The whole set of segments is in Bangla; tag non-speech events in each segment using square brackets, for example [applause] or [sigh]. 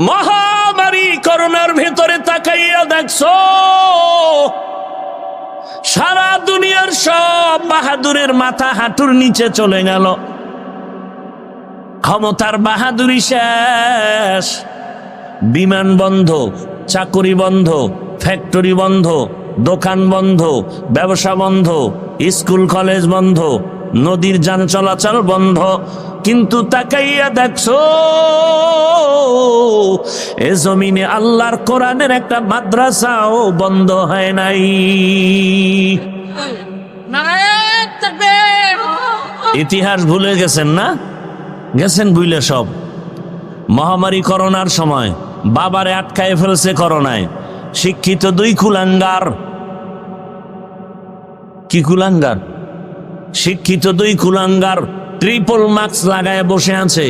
মহামারী করোনার ভেতরে তাকাইয়া দেখছ? সারা দুনিয়ার সব বাহাদুরের মাথা হাঁটুর নিচে চলে গেল। ক্ষমতার বাহাদুরি শেষ। বিমান বন্ধ, চাকরি বন্ধ, ফ্যাক্টরি বন্ধ, দোকান বন্ধ, ব্যবসা বন্ধ, স্কুল, কলেজ বন্ধ নদীর যান চলাচল বন্ধ। কিন্তু তাকাইয়া দেখছ, এ জমিনে আল্লাহর কোরআনের একটা মাদ্রাসাও বন্ধ হয় নাই। ইতিহাস ভুলে গেছেন না? গেছেন ভুলে সব। মহামারী করোনার সময় বাবারে আটকায় ফেলছে করোনায়। শিক্ষিত দুই কুলাঙ্গার। কি কুলাঙ্গার? শিক্ষিত দুই কুলাঙ্গার ট্রিপল মাস্ক লাগায় বসে আছে।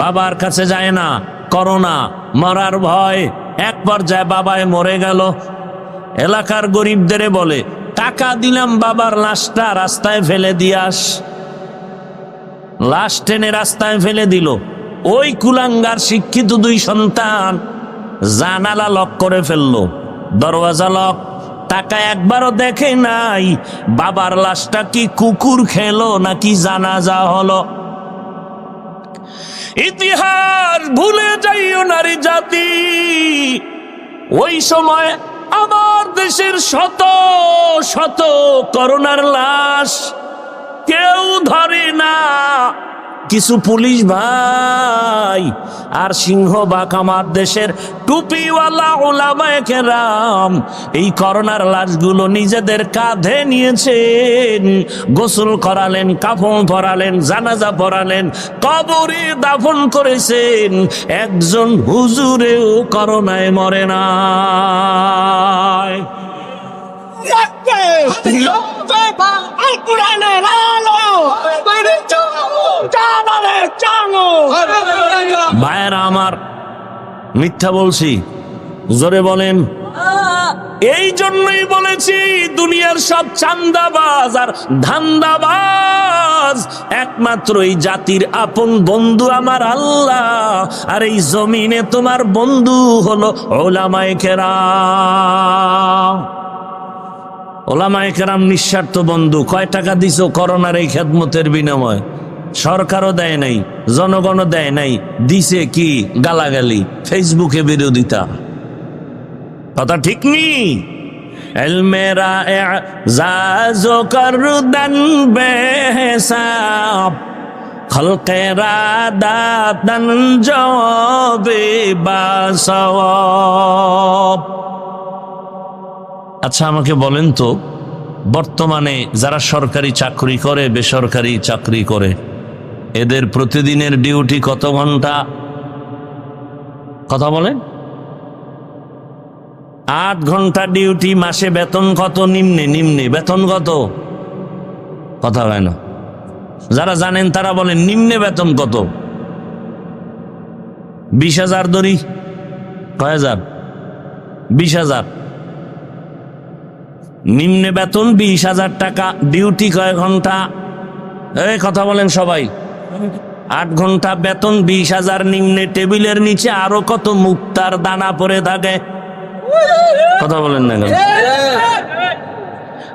বাবার কাছে যায় না করোনা মরার ভয়। এক পর্যায়ে বাবায় মরে গেল। এলাকার গরিবদের বলে, টাকা দিলাম বাবার লাশটা, রাস্তায় ফেলে দিয়াস লাশ টেনে রাস্তায় ফেলে দিল। ওই কুলাঙ্গার শিক্ষিত দুই সন্তান জানালা লক করে ফেলল, দরওয়াজা লক টাকা একবারও দেখে নাই। বাবার লাশটা কি কুকুর খেলো নাকি জানাজা হলো? ইতিহাস ভুলে যাইও নারী জাতি। ওই সময় আমার দেশের শত শত করোনার লাশ কেউ ধরে না। কিছু পুলিশ ভাই আর সিংহ সিংহবাগ আমার দেশের টুপিওয়ালা ওলামায়ে কেরাম, এই করোনার লাশগুলো নিজেদের কাঁধে নিয়েছেন। গোসল করালেন, কাফন পরালেন, জানাজা পরালেন, কবরে দাফন করেছেন। একজন হুজুরেও করোনায় মরে না ভাইয়েরা আমার, মিথ্যা বলছি, জোরে বলেন। এই জন্যই বলেছি, দুনিয়ার সব চান্দাবাজ আর ধান্দাবাজ, একমাত্র এই জাতির আপন বন্ধু আমার আল্লাহ, আর এই জমিনে তোমার বন্ধু হলো ওলামায়ে কেরাম। ওলামায়ে নিঃস্বার্থ বন্ধু, কয় টাকা দিছো করোনার এই খেদমতের বিনিময়? সরকারও দেয় নাই, জনগণও দেয় নাই, দিছে কি গালাগালি, ফেসবুকে বিরোধিতা। কথা ঠিক নি? আচ্ছা আমাকে বলেন তো, বর্তমানে যারা সরকারি চাকরি করে, বেসরকারি চাকরি করে এদের প্রতিদিনের ডিউটি কত ঘণ্টা? কথা বলেন। আট ঘণ্টা ডিউটি, মাসে বেতন কত? নিম্নে নিম্নে। বেতন কত? কথা হয় না। যারা জানেন তারা বলেন, নিম্নে বেতন কত? বিশ হাজার দড়ি। কয় হাজার? বিশ হাজার। নিম্নে বেতন, বিশ হাজার টাকা। ডিউটি কয় ঘণ্টা? এই কথা বলেন সবাই। আট ঘণ্টা বেতন, বিশ হাজার নিম্নে টেবিলের নিচে আরও কত মুক্তার দানা পরে থাকে। কথা বলেন না?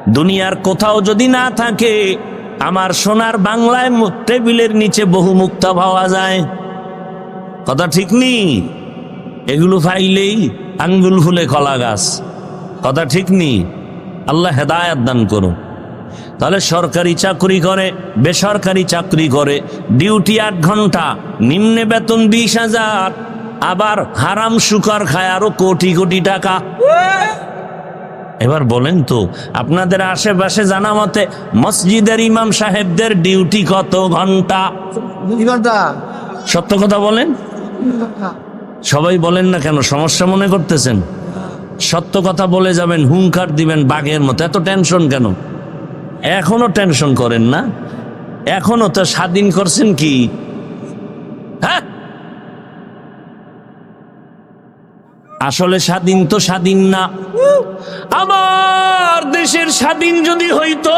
দুনিয়ার কোথাও যদি না থাকে, আমার সোনার বাংলায় টেবিলের নিচে বহু মুক্তা পাওয়া যায়। কথা ঠিক নেই এগুলো ফাইলেই আঙ্গুল ফুলে কলা গাছ। কথা ঠিক নেই আল্লাহ হেদায়াত দান করুন। তাহলে সরকারি চাকরি করে বেসরকারি চাকরি করে ডিউটি আট ঘণ্টা নিম্নে বেতন বিশ হাজার আবার হারাম সুকার খায় আরও কোটি কোটি টাকা। এবার বলেন তো আপনাদের আশেপাশে জানা মতে মসজিদের ইমাম সাহেবদের ডিউটি কত ঘণ্টা? সত্য কথা বলেন? সবাই বলেন না কেন সমস্যা মনে করতেছেন? সত্য কথা বলে যাবেন হুঙ্কার দিবেন বাঘের মতো। এত টেনশন কেন? এখনও টেনশন করেন না? এখনও তো স্বাধীন করছেন কি? হ্যাঁ? আসলে স্বাধীন তো স্বাধীন না। আমার দেশের স্বাধীন যদি হইতো,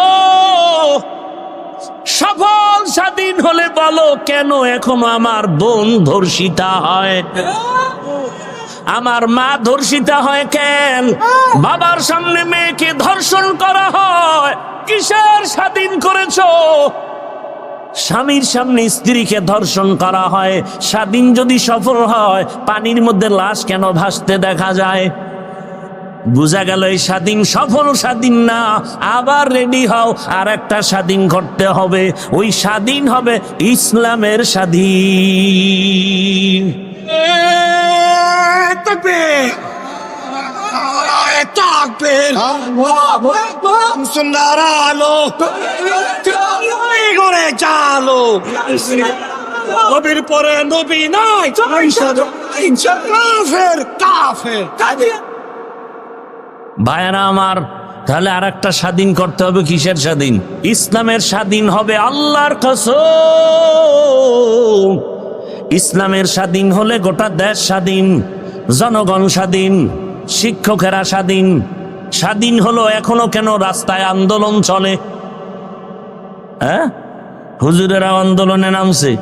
সফল স্বাধীন হলে বলো কেন এখনও আমার বোন ধর্ষিতা হয়? আমার মা ধর্ষিতা হয় কেন? বাবার সামনে মেয়েকে ধর্ষণ করা হয়? কিসের স্বাধীন করেছ? স্বামীর সামনে স্ত্রীকে ধর্ষণ করা হয়, স্বাধীন যদি সফল হয়, পানির মধ্যে লাশ কেন ভাসতে দেখা যায়? বোঝা গেল এই স্বাধীন সফল স্বাধীন না, আবার রেডি হও আর একটা স্বাধীন করতে হবে। ওই স্বাধীন হবে ইসলামের স্বাধীন। Takbir মুসলমানরা আলো করে নবীর পরে নবী নাই কাফের কাফের ভাইয়েরা আমার, তাহলে আর একটা স্বাধীন করতে হবে, কিসের স্বাধীন? ইসলামের স্বাধীন হবে আল্লাহর কসম। ইসলামের স্বাধীন হলে গোটা দেশ স্বাধীন, জনগণ স্বাধীন। শিক্ষকেরা স্বাধীন। স্বাধীন হলো এখনও কেন রাস্তায় আন্দোলন চলে? হ্যাঁ? হুজুরেরা আন্দোলনে নামছে।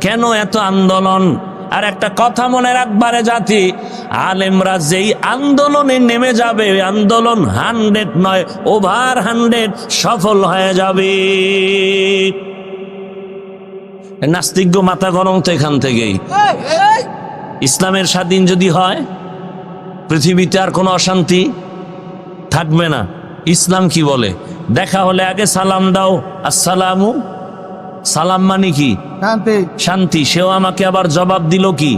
কেন এত আন্দোলন? আর একটা কথা মনে রাখবারে জাতি আলেমরা যেই আন্দোলনে নেমে যাবে আন্দোলন হান্ড্রেড নয় ওভার হান্ড্রেড সফল হয়ে যাবে। নাস্তিজ্ঞ মাথা গরম তো এখান থেকেই। ইসলামের স্বাধীন যদি হয় পৃথিবীতে আর কোনো অশান্তি থাকবে না। ইসলাম কি বলে? দেখা হলে আগে সালাম দাও আসসালামু। সালাম মানে কি? শান্তি। সেও আমাকে আবার জবাব দিল কি?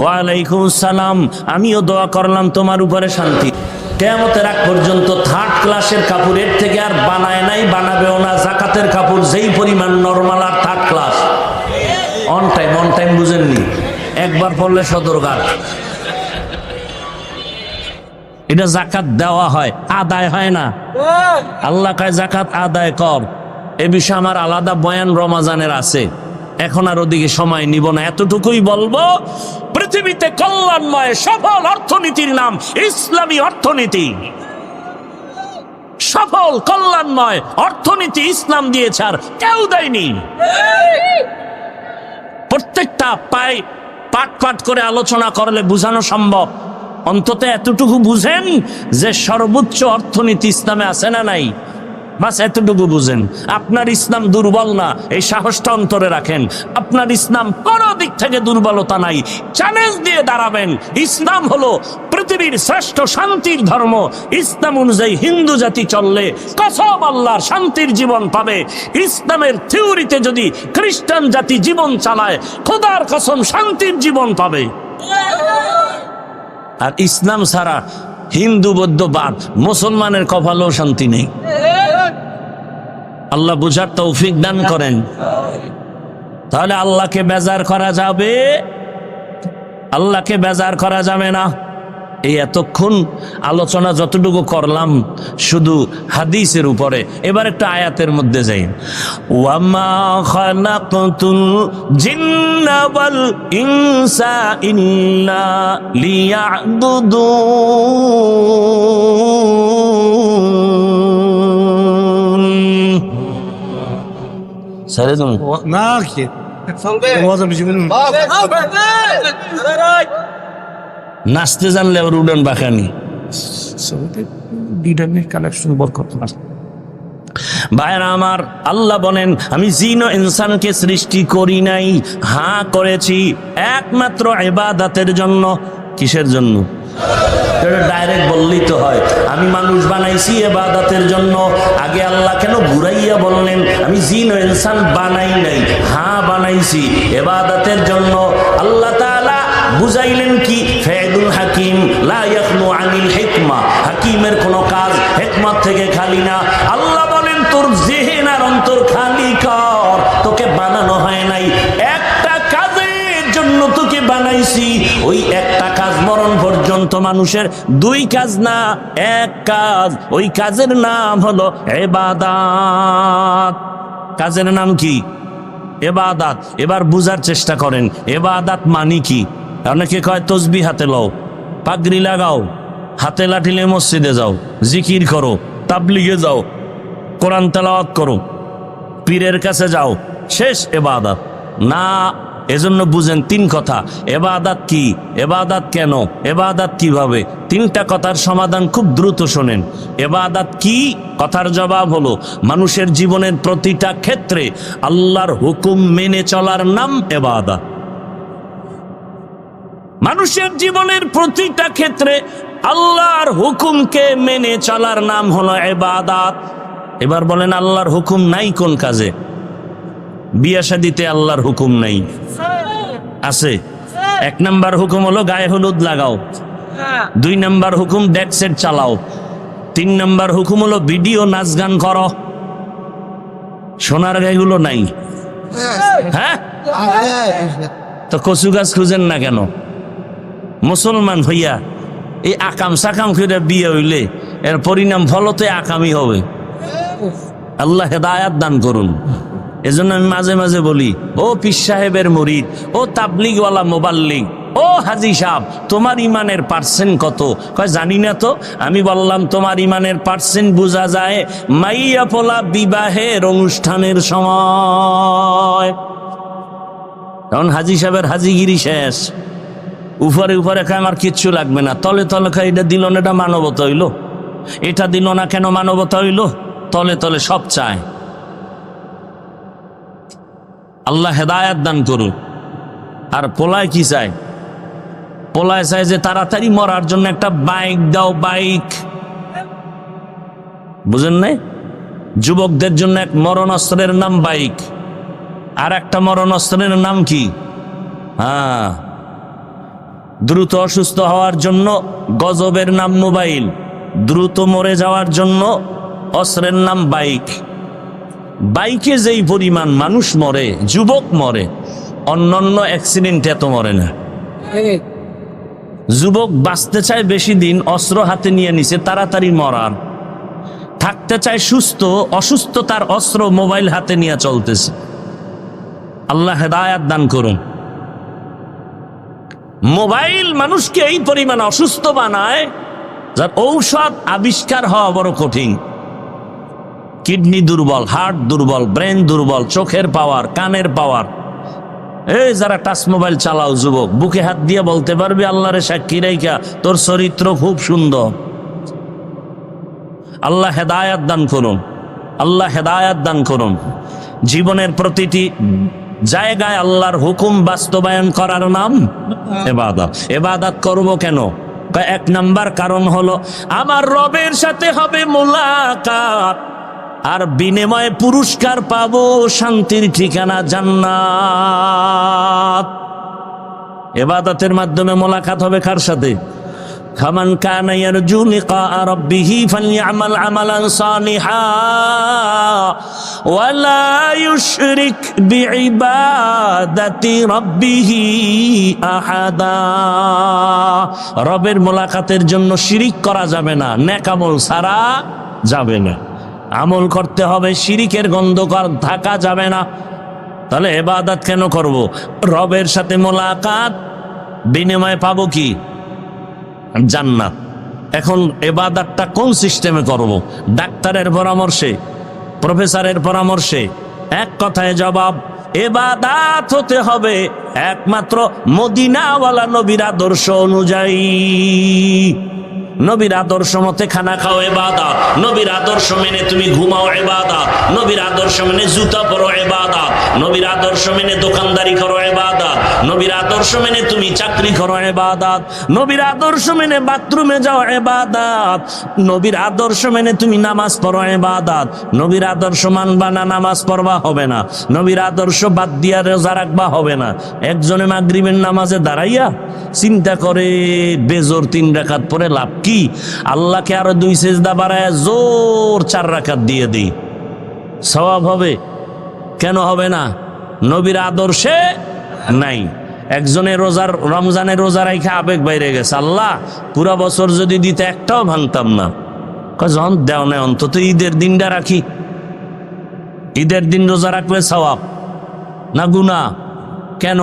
ওয়ালাইকুম সালাম আমিও দোয়া করলাম তোমার উপরে শান্তি। কেমতের আগ পর্যন্ত থার্ড ক্লাসের কাপড়ের থেকে আর বানায় নাই বানাবেও না। জাকাতের কাপড় যেই পরিমাণ normal R third class on time on time বুঝেননি। একবার পড়লে সদরঘাট এটা জাকাত দেওয়া হয় আদায় হয় না। আল্লাহ কয় জাকাত আদায় কর। এ বিষয়ে আমার আলাদা বয়ান রমাজানের আছে। এখন আর ওদিকে সময় নিব না। এতটুকুই বলব পৃথিবীতে কল্যাণময় সফল অর্থনীতির নাম ইসলামী অর্থনীতি। সফল কল্যাণময় অর্থনীতি ইসলাম দিয়েছে আর কেউ দেয়নি। প্রত্যেকটা পায় পাট পাট করে আলোচনা করলে বোঝানো সম্ভব। অন্তত এতটুকু বুঝেন যে সর্বোচ্চ অর্থনীতি ইসলামে আছে না নাই? বাস এতটুকু বুঝেন। আপনার ইসলাম দুর্বল না? এই সাহসটা অন্তরে রাখেন। আপনার ইসলাম কোনো দিক থেকে দুর্বলতা নাই। চ্যালেঞ্জ দিয়ে দাঁড়াবেন। ইসলাম হলো পৃথিবীর শ্রেষ্ঠ শান্তির ধর্ম। ইসলাম অনুযায়ী হিন্দু জাতি চললে কসম আল্লাহর শান্তির জীবন পাবে। ইসলামের থিওরিতে যদি খ্রিস্টান জাতি জীবন চালায়, খোদার কসম শান্তির জীবন পাবে। আর ইসলাম ছাড়া হিন্দু, বৌদ্ধ, বাদ, মুসলমানের কপালেও শান্তি নেই। আল্লাহ বুঝার তৌফিক দান করেন। তাহলে আল্লাহকে বেজার করা যাবে? আল্লাহকে বেজার করা যাবে না? এই এতক্ষণ আলোচনা যতটুকু করলাম শুধু হাদিসের উপরে। এবার একটা আয়াতের মধ্যে যাই। ওয়ামা খালাকতুল জিন্না ওয়াল ইনসা ইল্লা লিয়াবুদুন সারে তুমি নাকি ওয়াজব জীবন নাচতে জানলে আবার উডান বাঁকানি। ডিডানের কালেকশন বরকত ভাইরা আমার আল্লাহ বলেন আমি জিন ও ইনসানকে সৃষ্টি করি নাই হ্যাঁ করেছি একমাত্র এবাদাতের জন্য। কিসের জন্য? ডাইরেক্ট বললেই তো হয় আমি মানুষ বানাইছি এবাদাতের জন্য। আগে আল্লাহ কেন ঘুরাইয়া বললেন আমি জিন ও ইনসান বানাই নাই হ্যাঁ বানাইছি এবাদাতের জন্য। আল্লাহ তাআলা বুঝাইলেন কি? হাকিমের কোনো কাজ হিকমত থেকে খালি না। আল্লাহ বলেন, তোর জেহেন আর অন্তর খালি কর। তোকে বানানো হয় নাই। একটা কাজের জন্য তোকে বানাইছি। ওই একটা কাজ মরণ পর্যন্ত মানুষের দুই কাজ না, এক কাজ। ওই কাজের নাম হলো এবাদাত। কাজের নাম কি? এবাদাত। এবার বুঝার চেষ্টা করেন। এবাদাত মানি কি? অনেকে কয় তসবি হাতে লও। পাগড়ি লাগাও, হাতে লাঠিলে মসজিদে যাও, জিকির করো, তাবলিগে যাও, কোরআন তেলাওয়াত করো, পীরের কাছে যাও, শেষ এবাদাত। না, এজন্য বুঝেন তিন কথা, এবাদাত কি, এবাদাত কেন, এবাদাত কীভাবে? তিনটা কথার সমাধান খুব দ্রুত শোনেন। এবাদাত কি? কথার জবাব হলো, মানুষের জীবনের প্রতিটা ক্ষেত্রে আল্লাহর হুকুম মেনে চলার নাম এবাদাত। মানুষের জীবনের প্রতিটা ক্ষেত্রে আল্লাহর হুকুমকে মেনে চলার নাম হলো এবাদাত এবার বলেন আল্লাহর হুকুম নাই কোন কাজে? বিয়া শাদিতে আল্লাহর হুকুম নাই। আছে। এক নাম্বার হুকুম হলো গায়ে হলুদ লাগাও। দুই নাম্বার হুকুম ডেক সেট চালাও। তিন নাম্বার হুকুম হলো ভিডিও নাচ গান করো। সোনার গায়েগুলো নাই। হ্যাঁ। তো কচু গাছ খুঁজেন না কেন? মুসলমান হইয়া এই আকাম সাকাম করে বিয়ে হইলে এর পরিণাম ফলতে আকামই হবে। আল্লাহ হেদায়াত দান করুন। এজন্য আমি মাঝে মাঝে বলি, ও পিস সাহেবের মরিদ, ও তাবলিগওয়ালা মোবাল্লিগ, ও হাজি সাহ তোমার ইমানের পার্সেন্ট কত? কয়, জানি না তো। আমি বললাম, তোমার ইমানের পার্সেন্ট বোঝা যায় মাইয়া পোলা বিবাহের অনুষ্ঠানের সময়। তখন হাজি সাহেবের হাজিগিরি শেষ। উপরে উপরে খায়, আমার কিচ্ছু লাগবে না। তলে তলে খাই এটা দিল না, এটা মানবতা হইল। এটা দিল না, কেন মানবতা হইল? তলে তলে সব চায়। আল্লাহ হেদায়াত দান করুক। আর পোলায় কি চায়? পোলায় চায় যে তাড়াতাড়ি মরার জন্য একটা বাইক দাও, বাইক। বুঝেন নাই? যুবকদের জন্য এক মরণাস্ত্রের নাম বাইক। আর একটা মরণাস্ত্রের নাম কি? হ্যাঁ। দ্রুত অসুস্থ হওয়ার জন্য গজবের নাম মোবাইল, দ্রুত মরে যাওয়ার জন্য অস্ত্রের নাম বাইক। বাইকে যেই পরিমাণ মানুষ মরে, যুবক মরে, অন্যান্য অ্যাক্সিডেন্ট এত মরে না। যুবক বাঁচতে চায় বেশি দিন, অস্ত্র হাতে নিয়ে নিছে, তাড়াতাড়ি মরার। থাকতে চায় সুস্থ, অসুস্থতার অস্ত্র মোবাইল হাতে নিয়ে চলতেছে। আল্লাহ হেদায়াত দান করুন। মোবাইল মানুষকে এই পরিমাণ অসুস্থ বানায় যার ঔষধ আবিষ্কার হওয়া বড় কঠিন। কিডনি দুর্বল, হার্ট দুর্বল, ব্রেন দুর্বল, চোখের পাওয়ার, কানের পাওয়ার। এই যারা টাচ মোবাইল চালাও যুবক, বুকে হাত দিয়ে বলতে পারবি, আল্লাহরে সাক্ষী রেখা, তোর চরিত্র খুব সুন্দর। আল্লাহ হেদায়াত দান করুন। আল্লাহ হেদায়াত দান করুন। জীবনের প্রতিটি জায়গায় আল্লাহর হুকুম বাস্তবায়ন করার নাম এবাদত। এবাদত করব কেন? এক নাম্বার কারণ হলো, আমার রবের সাথে হবে মোলাকাত, আর বিনিময়ে পুরস্কার পাবো শান্তির ঠিকানা জান্নাত। এবাদতের মাধ্যমে মোলাকাত হবে কার সাথে? খামান কানা ইয়ারজু লিকা রাব্বিহি ফালইআমাল আমালান সালিহা ওয়া লা ইউশরিক বিইবাদাতি রাব্বিহি আহাদা। রবের মোলাকাতের জন্য শিরিক করা যাবে না নেকামল সারা যাবে না। আমল করতে হবে, শিরিকের গন্ধকার থাকা যাবে না। তাহলে এবাদাত কেন করব? রবের সাথে মোলাকাত বিনিময়ে পাবো কি? জান্নাত। এখন এবাদারটা কোন সিস্টেমে করব? ডাক্তারের পরামর্শে, প্রফেসরের পরামর্শে, এক কথায় জবাব, এবাদাত হতে হবে একমাত্র মদিনাওয়ালা নবীর আদর্শ অনুযায়ী। নবীর আদর্শ মতে খানা খাও এবাদাত নবীর আদর্শ মেনে তুমি ঘুমাও এবাদাত নবীর আদর্শ মেনে জুতা পরো এবাদাত নবীর আদর্শ মেনে দোকানদারি করো এবাদাত নবীর আদর্শ মেনে তুমি চাকরি করো এবাদাত নবীর আদর্শ মেনে বাথরুমে যাও এবাদাত নবীর আদর্শ মেনে তুমি নামাজ পড়ো এবাদাত নবীর আদর্শ মানবা না নামাজ পড়বা হবে না। নবীর আদর্শ বাদ দিয়া রোজা রাখবা হবে না। একজনে মাগরিবের নামাজে দাঁড়াইয়া চিন্তা করে, বেজোর তিন রাকাত পরে লাভ কি? আল্লাহকে আরও দুই সেজদা বাড়ায় জোর চার রাকাত দিয়ে দিই। সওয়াব হবে? কেন হবে না? নবীর আদর্শে নাই। একজনের রোজার রমজানের রোজা রাইখা আবেগ বাইরে গেছে। আল্লাহ, পুরা বছর যদি দিতে একটাও ভাঙতাম না। যখন দেও না অন্তত ঈদের দিনটা রাখি। ঈদের দিন রোজা রাখলে সওয়াব। না গুনা কেন?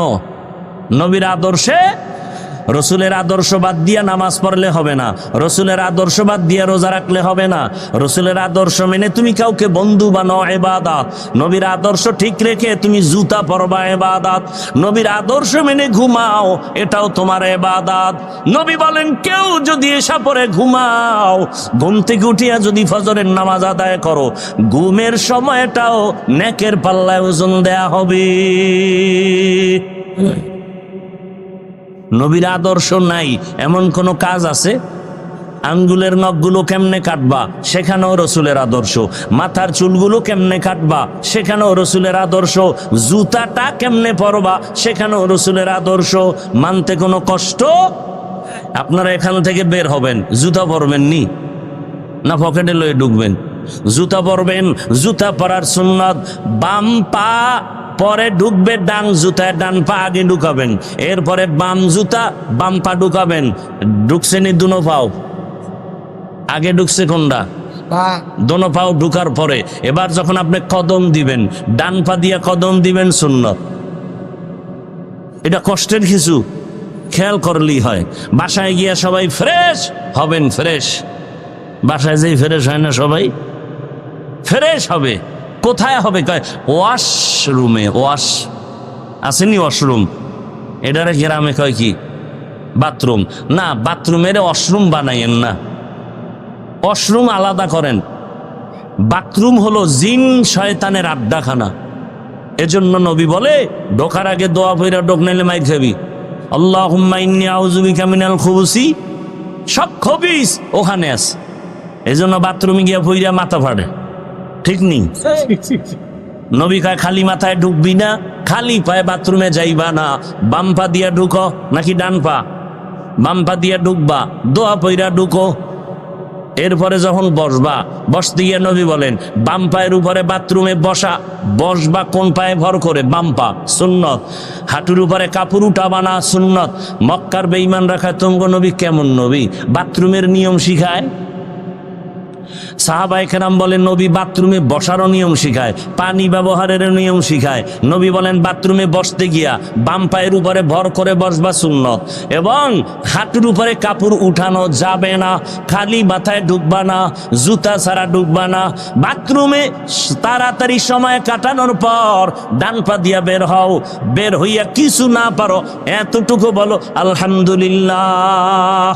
নবীর আদর্শে রসুলের আদর্শ বাদ দিয়া নামাজ পড়লে হবে না। রসুলের আদর্শ বাদ দিয়া রোজা রাখলে হবে না। রসুলের আদর্শ মেনে তুমি কাউকে বন্ধু বানাও এবাদাত। নবীর আদর্শ ঠিক রেখে তুমি জুতা পরবা এবাদাত। নবীর আদর্শ মেনে ঘুমাও, এটাও তোমার এবাদাত। নবী বলেন, কেউ যদি এসা পরে ঘুমাও, ঘুম থেকে উঠিয়া যদি ফজরের নামাজ আদায় করো, ঘুমের সময়টাও নেকের পাল্লায় ওজন দেয়া হবে। নবীর আদর্শ নাই, এমন কোন কাজ আছে? আঙ্গুলের নখগুলো কেমনে কাটবা? সেখানেও রসুলের আদর্শ। মাথার চুলগুলো কেমনে কাটবা? সেখানেও রসুলের আদর্শ। জুতাটা কেমনে পরবা? সেখানেও রসুলের আদর্শ। মানতে কোনো কষ্ট? আপনারা এখান থেকে বের হবেন। জুতা পরবেন নি না পকেটে লয়ে ঢুকবেন? জুতা পরবেন? জুতা পরার সুন্নত বাম পা পরে ঢুকবে ডান জুতায় ডান পা আগে ঢুকাবেন। এরপরে বাম জুতা বাম পা ঢুকাবেন। ঢুকছে নি দুনো পাও। আগে ঢুকছে কোনটা? দোনো পাও ঢুকার পরে। এবার যখন আপনি কদম দিবেন ডান পা দিয়ে কদম দিবেন সুন্নত। এটা কষ্টের কিছু। খেয়াল করলেই হয়। বাসায় গিয়া সবাই ফ্রেশ হবেন ফ্রেশ। বাসায় যেই ফ্রেশ হয় না সবাই ফ্রেশ হবে। কোথায় হবে? কয় ওয়াশরুমে ওয়াশ আসেনি ওয়াশরুম এটারে গ্রামে কয় কি? বাথরুম না বাথরুমের ওয়াশরুম বানাইয়েন না। ওয়াশরুম আলাদা করেন। বাথরুম হলো জিন শয়তানের আড্ডাখানা। এজন্য নবী বলে, ঢোকার আগে দোয়া ফইরা ডোক নাইলে মাই খাবি। আল্লাহ সব খবিস ওখানে আছে। এজন্য বাথরুমে গিয়া ফইরা মাথা ফাড়ে। ঠিক নেই। [laughs] নবী কয় খালি মাথায় ঢুকবি না খালি পায়ে বাথরুমে যাইবা না। বাম পা দিয়া ঢুকো নাকি ডান পা? বাম পা দিয়া ঢুকবা দোয়া পইরা ঢুকো। এরপরে যখন বসবা বসতে গিয়ে নবী বলেন বাম পায়ের উপরে বাথরুমে বসা বসবা কোন পায়ে ভর করে? বাম পা সুন্নত। হাঁটুর উপরে কাপড় উঠাবা না সুন্নত। মক্কার বেইমান রাখায় তুমগ নবী কেমন নবী? বাথরুমের নিয়ম শিখায়? সাহাবাই কেরাম বলেন, নবী বাথরুমে বসারও নিয়ম শিখায়, পানি ব্যবহারের নিয়ম শিখায়। নবী বলেন, বাথরুমে বসতে গিয়া বাম পায়ের উপরে ভর করে বসবা সুন্নত এবং হাঁটুর উপরে কাপড় উঠানো যাবে না, খালি মাথায় ঢুকবা না, জুতা ছাড়া ঢুকবা না। বাথরুমে তাড়াতাড়ি সময় কাটানোর পর ডান পা দিয়া বের হও, বের হইয়া কিছু না পারো। এতটুকু বলো, আলহামদুলিল্লাহ।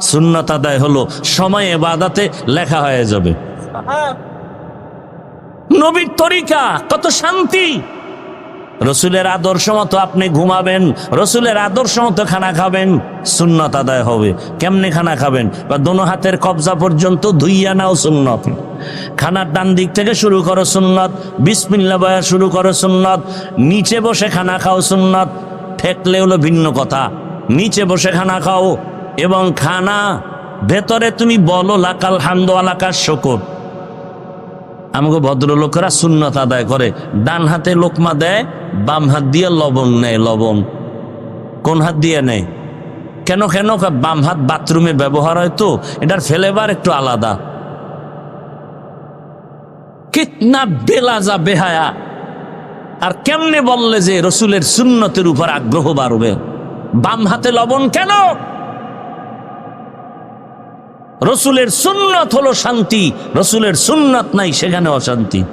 সুন্নত আদায় হলো, সময় এবাদাতে লেখা হয়ে যাবে। নবীর তরিকা, কত শান্তি। রসুলের আদর্শ মতো আপনি ঘুমাবেন, রসুলের আদর্শ মতো খানা খাবেন, সুন্নত আদায় হবে। কেমনে খানা খাবেন? বা দোনো হাতের কবজা পর্যন্ত ধুইয়া নাও সুন্নত। খানার ডান দিক থেকে শুরু করো সুন্নত, বিসমিল্লা বয়া শুরু করো সুন্নত, নিচে বসে খানা খাও সুন্নত। ঠেকলে হলো ভিন্ন কথা। নিচে বসে খানা খাও এবং খানা, ভেতরে তুমি বলো, লাকাল হান্দ আলাকার শকর। আমাকে ভদ্রলোকেরা সুন্নত আদায় করে। ডান হাতে লোকমা দেয়, বাম হাত দিয়ে লবণ নেয়, লবণ। কোন হাত দিয়ে নেয়? কেন কেন? বাম হাত বাথরুমে ব্যবহার হয় তো, এটার ফ্লেভার একটু আলাদা। কিতনা বেলাজা বেহায়া। আর কেমনে বললে যে রসুলের সুন্নতের উপর আগ্রহ বাড়বে? বাম হাতে লবণ কেন? রসুলের সুন্নত হলো শান্তি, রসুলের সুন্নত নাই, সেখানে অশান্তি।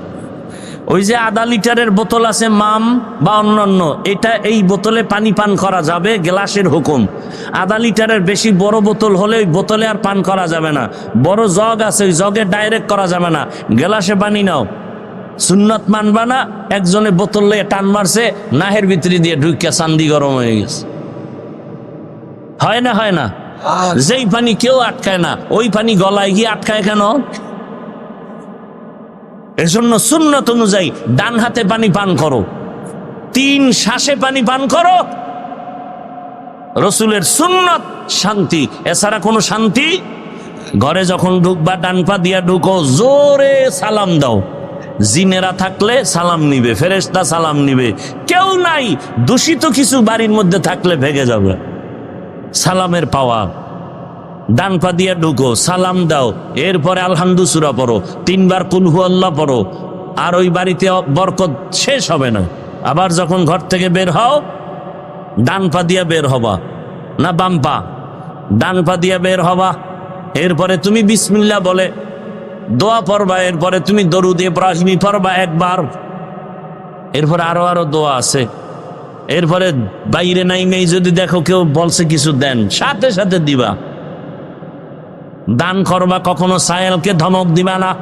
ওই যে আধা লিটারের বোতল আছে মাম বা অন্যান্য, এটা এই বোতলে পানি পান করা যাবে, গ্লাসের হুকুম। আধা লিটারের বেশি বড় বোতল হলে ওই বোতলে আর পান করা যাবে না। বড় জগ আছে, ওই জগে ডাইরেক্ট করা যাবে না। গ্লাসে পানি নাও। সুন্নত মানবা না, একজনে বোতল লয়ে টান মারছে, নাহের ভিতরে দিয়ে ঢুকিয়া চান্দি গরম হয়ে গেছে। হয় না হয় না। যেই পানি কেউ আটকায় না, ওই পানি গলায় গিয়ে আটকায় কেন? এজন্য সুন্নত অনুযায়ী ডান হাতে পানি পান করো, তিন শ্বাসে পানি পান করো। রসুলের সুন্নত শান্তি, এছাড়া কোনো শান্তি? ঘরে যখন ঢুকবা, ডান পা দিয়া ঢুকো, জোরে সালাম দাও। জিনেরা থাকলে সালাম নিবে, ফেরেশতা সালাম নিবে। কেউ নাই, দূষিত কিছু বাড়ির মধ্যে থাকলে ভেগে যাবে। সালামের পাওয়া। ডান পা দিয়া ঢুকো, সালাম দাও, এরপরে আলহামদু সুরা পড়ো, তিনবার কুলহু আল্লাহ পড়ো, আর ওই বাড়িতে বরকত শেষ হবে না। আবার যখন ঘর থেকে বের হও, ডান পা দিয়া বের হবা, না বাম পা। ডান পা দিয়ে বের হবা, এরপরে তুমি বিসমিল্লা বলে দোয়া পড়বা, এরপরে তুমি দরুদ ইব্রাহিমি পড়বা একবার। এরপরে আরও আরও দোয়া আছে। এরপরে বাইরে নাই মেয়ে যদি দেখো কেউ বলছে কিছু দেন, সাথে সাথে দিবা। দান করবা, কখনো সায়েলকে ধমক দিবা না।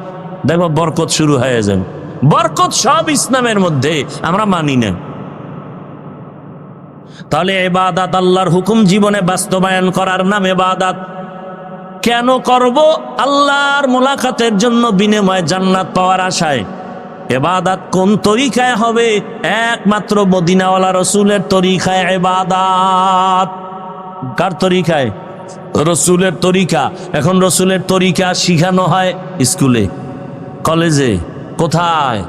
দেখো, বরকত শুরু হয়ে যাবে। বরকত সব ইসলামের মধ্যে আমরা মানি না। তাহলে এবাদাত আল্লাহর হুকুম জীবনে বাস্তবায়ন করার নাম এবাদাত। কেন করব? আল্লাহর মোলাকাতের জন্য বিনিময়ে জান্নাত পাওয়ার আশায়। এবাদাত কোন তরিকায় হবে? একমাত্র মদিনাওয়ালা রসুলের তরিকায় এবাদাত। কার তরিকায়? রসুলের তরিকা। এখন রসুলের তরিকা শিখানো হয় স্কুলে, কলেজে, কোথায়?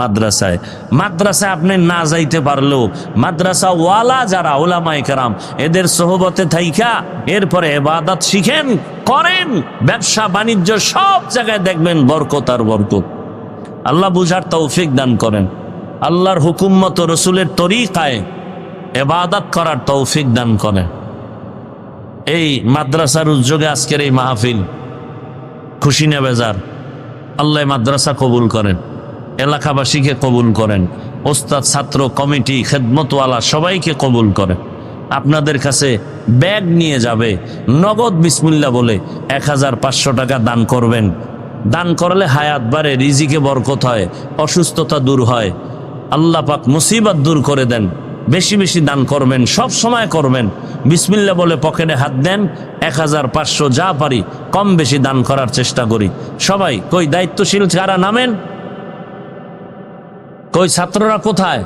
মাদ্রাসায়। মাদ্রাসায় আপনি না যাইতে পারলেও মাদ্রাসা ওয়ালা যারা ওলামাই কারাম, এদের সহবতে থাইকা এরপরে এবাদাত শিখেন, করেন, ব্যবসা, বাণিজ্য সব জায়গায় দেখবেন বরকত আর বরকত। আল্লাহ বুঝার তৌফিক দান করেন। আল্লাহর হুকুম মতো রসুলের তরিকায় এবাদাত করার তৌফিক দান করেন। এই মাদ্রাসার উদ্যোগে আজকের এই মাহফিল খুশি নেবেজার আল্লাহ মাদ্রাসা কবুল করেন, এলাকাবাসীকে কবুল করেন, ওস্তাদ, ছাত্র, কমিটি, খেদমতওয়ালা সবাইকে কবুল করেন। আপনাদের কাছে ব্যাগ নিয়ে যাবে, নগদ বিসমিল্লা বলে এক হাজার পাঁচশো টাকা দান করবেন। দান করলে হায়াত বাড়ে, রিজিকে বরকত হয়, অসুস্থতা দূর হয়। আল্লাহ পাক মুসিবত দূর করে দেন। বেশি বেশি দান করবেন, সব সময় করবেন। বিসমিল্লা বলে পকেটে হাত দেন, এক হাজার পাঁচশো যা পারি, কম বেশি দান করার চেষ্টা করি। সবাই, কই দায়িত্বশীল যারা নামেন? কই ছাত্ররা কোথায়?